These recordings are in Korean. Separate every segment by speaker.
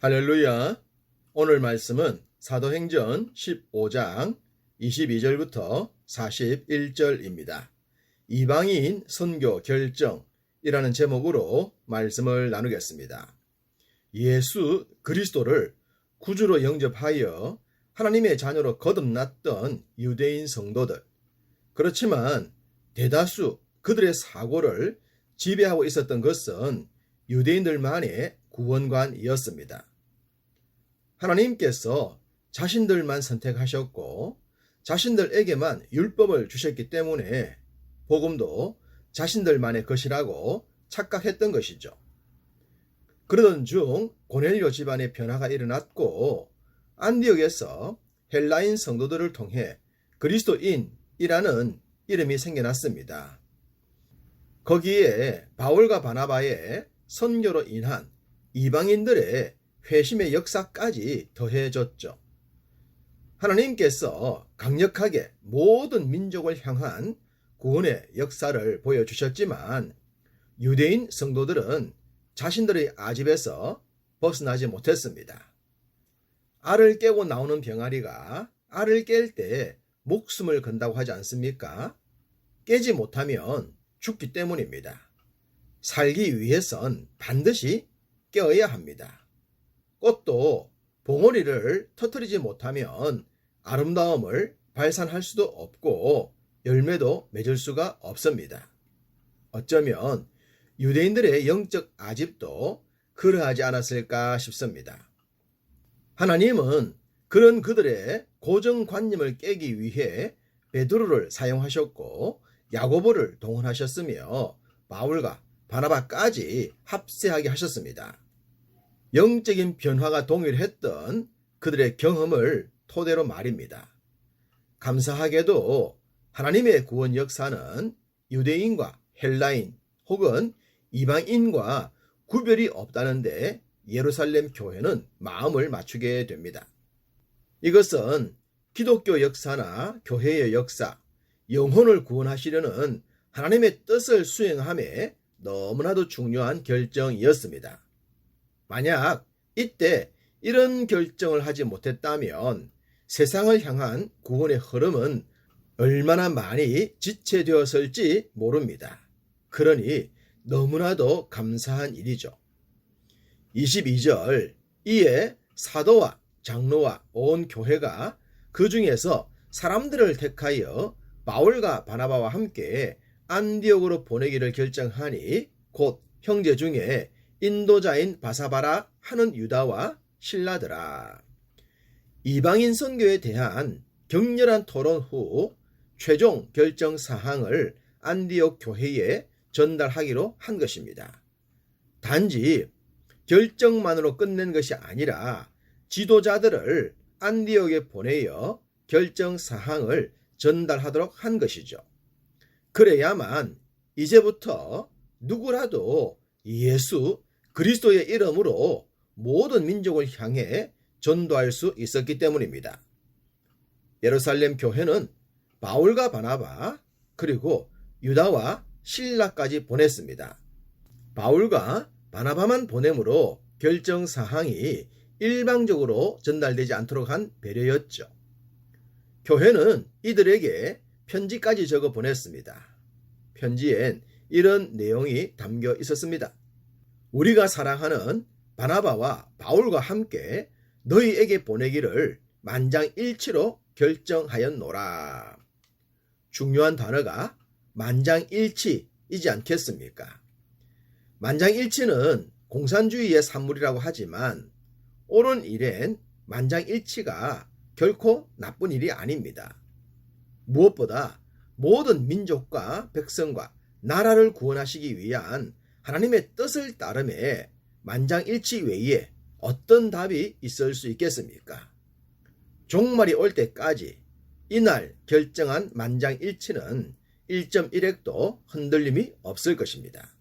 Speaker 1: 할렐루야. 오늘 말씀은 사도행전 15장 22절부터 41절입니다. 이방인 선교 결정이라는 제목으로 말씀을 나누겠습니다. 예수 그리스도를 구주로 영접하여 하나님의 자녀로 거듭났던 유대인 성도들. 그렇지만 대다수 그들의 사고를 지배하고 있었던 것은 유대인들만의 구원관이었습니다. 하나님께서 자신들만 선택하셨고 자신들에게만 율법을 주셨기 때문에 복음도 자신들만의 것이라고 착각했던 것이죠. 그러던 중 고넬료 집안의 변화가 일어났고 안디옥에서 헬라인 성도들을 통해 그리스도인이라는 이름이 생겨났습니다. 거기에 바울과 바나바의 선교로 인한 이방인들의 회심의 역사까지 더해졌죠. 하나님께서 강력하게 모든 민족을 향한 구원의 역사를 보여주셨지만 유대인 성도들은 자신들의 아집에서 벗어나지 못했습니다. 알을 깨고 나오는 병아리가 알을 깰 때 목숨을 건다고 하지 않습니까? 깨지 못하면 죽기 때문입니다. 살기 위해선 반드시 깨어야 합니다. 꽃도 봉오리를 터뜨리지 못하면 아름다움을 발산할 수도 없고 열매도 맺을 수가 없습니다. 어쩌면 유대인들의 영적 아집도 그러하지 않았을까 싶습니다. 하나님은 그런 그들의 고정관념을 깨기 위해 베드로를 사용하셨고 야고보를 동원하셨으며 바울과 바나바까지 합세하게 하셨습니다. 영적인 변화가 동일했던 그들의 경험을 토대로 말입니다. 감사하게도 하나님의 구원 역사는 유대인과 헬라인 혹은 이방인과 구별이 없다는데 예루살렘 교회는 마음을 맞추게 됩니다. 이것은 기독교 역사나 교회의 역사, 영혼을 구원하시려는 하나님의 뜻을 수행함에 너무나도 중요한 결정이었습니다. 만약 이때 이런 결정을 하지 못했다면 세상을 향한 구원의 흐름은 얼마나 많이 지체되었을지 모릅니다. 그러니 너무나도 감사한 일이죠. 22절 이에 사도와 장로와 온 교회가 그 중에서 사람들을 택하여 바울과 바나바와 함께 안디옥으로 보내기를 결정하니 곧 형제 중에 인도자인 바사바라 하는 유다와 신라더라. 이방인 선교에 대한 격렬한 토론 후 최종 결정 사항을 안디옥 교회에 전달하기로 한 것입니다. 단지 결정만으로 끝낸 것이 아니라 지도자들을 안디옥에 보내어 결정 사항을 전달하도록 한 것이죠. 그래야만 이제부터 누구라도 예수 그리스도의 이름으로 모든 민족을 향해 전도할 수 있었기 때문입니다. 예루살렘 교회는 바울과 바나바 그리고 유다와 신라까지 보냈습니다. 바울과 바나바만 보내므로 결정 사항이 일방적으로 전달되지 않도록 한 배려였죠. 교회는 이들에게 편지까지 적어 보냈습니다. 편지엔 이런 내용이 담겨 있었습니다. 우리가 사랑하는 바나바와 바울과 함께 너희에게 보내기를 만장일치로 결정하였노라. 중요한 단어가 만장일치이지 않겠습니까? 만장일치는 공산주의의 산물이라고 하지만 옳은 일엔 만장일치가 결코 나쁜 일이 아닙니다. 무엇보다 모든 민족과 백성과 나라를 구원하시기 위한 하나님의 뜻을 따름에 만장일치 외에 어떤 답이 있을 수 있겠습니까? 종말이 올 때까지 이날 결정한 만장일치는 1.1핵도 흔들림이 없을 것입니다.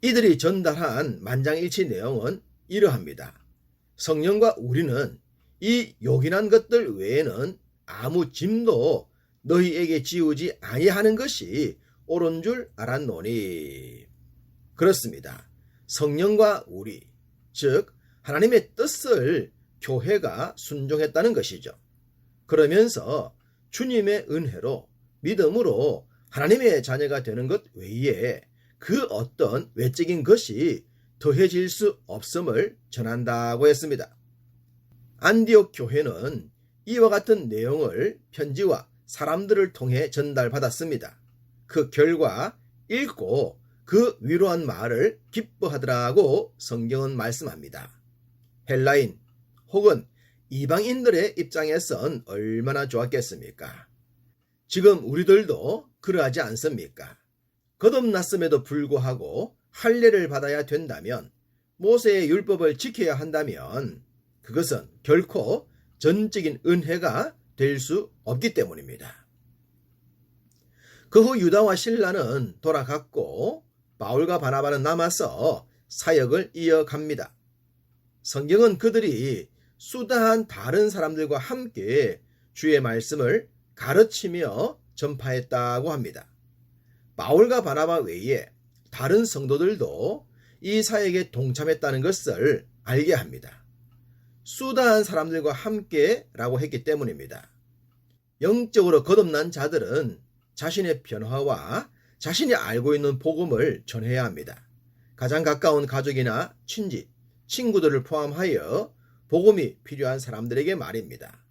Speaker 1: 이들이 전달한 만장일치 내용은 이러합니다. 성령과 우리는 이 요긴한 것들 외에는 아무 짐도 너희에게 지우지 아니하는 것이 옳은 줄 알았노니. 그렇습니다. 성령과 우리, 즉 하나님의 뜻을 교회가 순종했다는 것이죠. 그러면서 주님의 은혜로 믿음으로 하나님의 자녀가 되는 것 외에 그 어떤 외적인 것이 더해질 수 없음을 전한다고 했습니다. 안디옥 교회는 이와 같은 내용을 편지와 사람들을 통해 전달받았습니다. 그 결과 읽고 그 위로한 말을 기뻐하더라고 성경은 말씀합니다. 헬라인 혹은 이방인들의 입장에선 얼마나 좋았겠습니까? 지금 우리들도 그러하지 않습니까? 거듭났음에도 불구하고 할례를 받아야 된다면 모세의 율법을 지켜야 한다면 그것은 결코 전적인 은혜가 될 수 없기 때문입니다. 그 후 유다와 신라는 돌아갔고 바울과 바나바는 남아서 사역을 이어갑니다. 성경은 그들이 수다한 다른 사람들과 함께 주의 말씀을 가르치며 전파했다고 합니다. 바울과 바나바 외에 다른 성도들도 이 사역에 동참했다는 것을 알게 합니다. 수다한 사람들과 함께라고 했기 때문입니다. 영적으로 거듭난 자들은 자신의 변화와 자신이 알고 있는 복음을 전해야 합니다. 가장 가까운 가족이나 친지, 친구들을 포함하여 복음이 필요한 사람들에게 말입니다.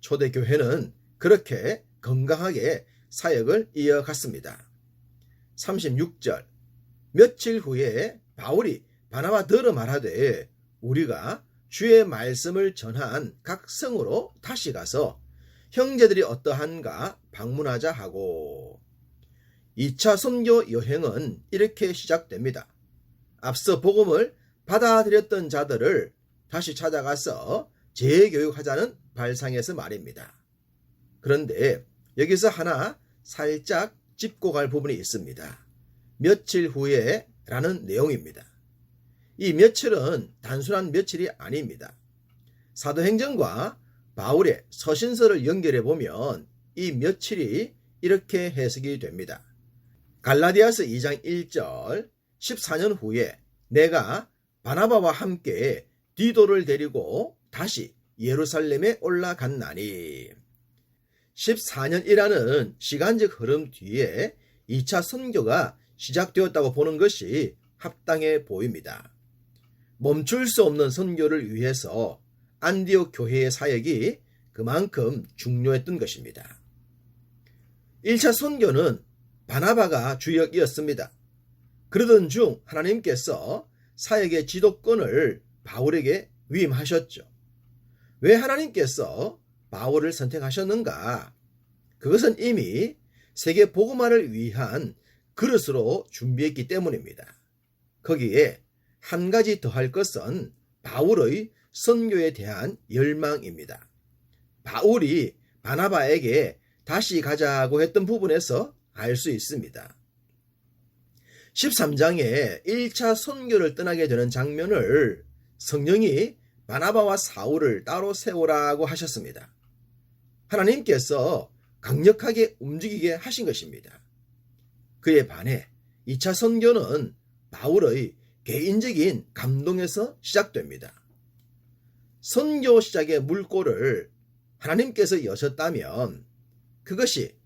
Speaker 1: 초대교회는 그렇게 건강하게 사역을 이어갔습니다. 36절 며칠 후에 바울이 바나바더러 말하되 우리가 주의 말씀을 전한 각 성으로 다시 가서 형제들이 어떠한가 방문하자 하고 2차 선교 여행은 이렇게 시작됩니다. 앞서 복음을 받아들였던 자들을 다시 찾아가서 재교육하자는 발상에서 말입니다. 그런데 여기서 하나 살짝 짚고 갈 부분이 있습니다. 며칠 후에 라는 내용입니다. 이 며칠은 단순한 며칠이 아닙니다. 사도행전과 바울의 서신서를 연결해 보면 이 며칠이 이렇게 해석이 됩니다. 갈라디아서 2장 1절 14년 후에 내가 바나바와 함께 디도를 데리고 다시 예루살렘에 올라갔나니 14년이라는 시간적 흐름 뒤에 2차 선교가 시작되었다고 보는 것이 합당해 보입니다. 멈출 수 없는 선교를 위해서 안디옥 교회의 사역이 그만큼 중요했던 것입니다. 1차 선교는 바나바가 주역이었습니다. 그러던 중 하나님께서 사역의 지도권을 바울에게 위임하셨죠. 왜 하나님께서 바울을 선택하셨는가? 그것은 이미 세계 복음화를 위한 그릇으로 준비했기 때문입니다. 거기에 한 가지 더 할 것은 바울의 선교에 대한 열망입니다. 바울이 바나바에게 다시 가자고 했던 부분에서 알 수 있습니다. 13장에 1차 선교를 떠나게 되는 장면을 성령이 바나바와 사울을 따로 세우라고 하셨습니다. 하나님께서 강력하게 움직이게 하신 것입니다. 그에 반해 2차 선교는 바울의 개인적인 감동에서 시작됩니다. 선교 시작의 물꼬를 하나님께서 여셨다면 그것이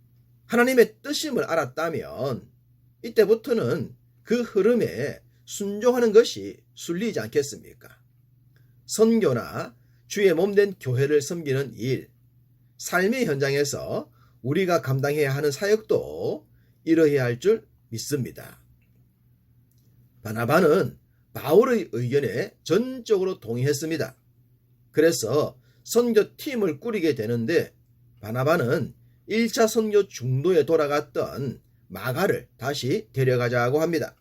Speaker 1: 하나님의 뜻임을 알았다면 이때부터는 그 흐름에 순종하는 것이 순리이지 않겠습니까? 선교나 주의 몸된 교회를 섬기는 일, 삶의 현장에서 우리가 감당해야 하는 사역도 이러해야 할 줄 믿습니다. 바나바는 바울의 의견에 전적으로 동의했습니다. 그래서 선교팀을 꾸리게 되는데 바나바는 1차 선교 중도에 돌아갔던 마가를 다시 데려가자고 합니다.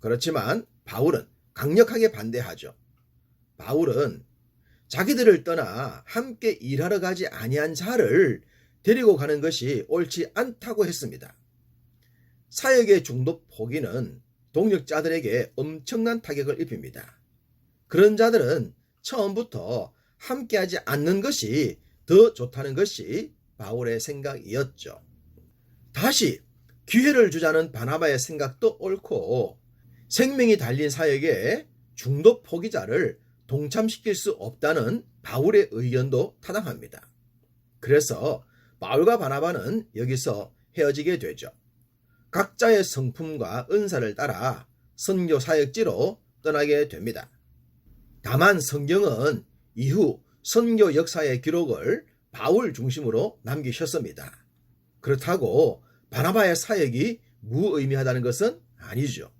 Speaker 1: 그렇지만 바울은 강력하게 반대하죠. 바울은 자기들을 떠나 함께 일하러 가지 아니한 자를 데리고 가는 것이 옳지 않다고 했습니다. 사역의 중독 포기는 동력자들에게 엄청난 타격을 입힙니다. 그런 자들은 처음부터 함께하지 않는 것이 더 좋다는 것이 바울의 생각이었죠. 다시 기회를 주자는 바나바의 생각도 옳고 생명이 달린 사역에 중도 포기자를 동참시킬 수 없다는 바울의 의견도 타당합니다. 그래서 바울과 바나바는 여기서 헤어지게 되죠. 각자의 성품과 은사를 따라 선교 사역지로 떠나게 됩니다. 다만 성경은 이후 선교 역사의 기록을 바울 중심으로 남기셨습니다. 그렇다고 바나바의 사역이 무의미하다는 것은 아니죠.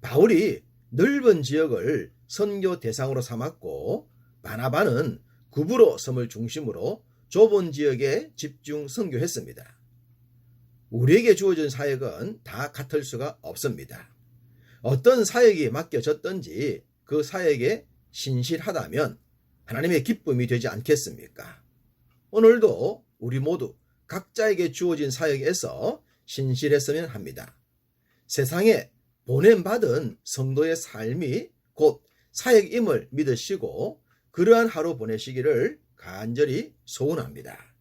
Speaker 1: 바울이 넓은 지역을 선교 대상으로 삼았고 바나바는 구부로 섬을 중심으로 좁은 지역에 집중 선교했습니다. 우리에게 주어진 사역은 다 같을 수가 없습니다. 어떤 사역이 맡겨졌든지 그 사역에 신실하다면 하나님의 기쁨이 되지 않겠습니까? 오늘도 우리 모두 각자에게 주어진 사역에서 신실했으면 합니다. 세상에 보냄받은 성도의 삶이 곧 사역임을 믿으시고 그러한 하루 보내시기를 간절히 소원합니다.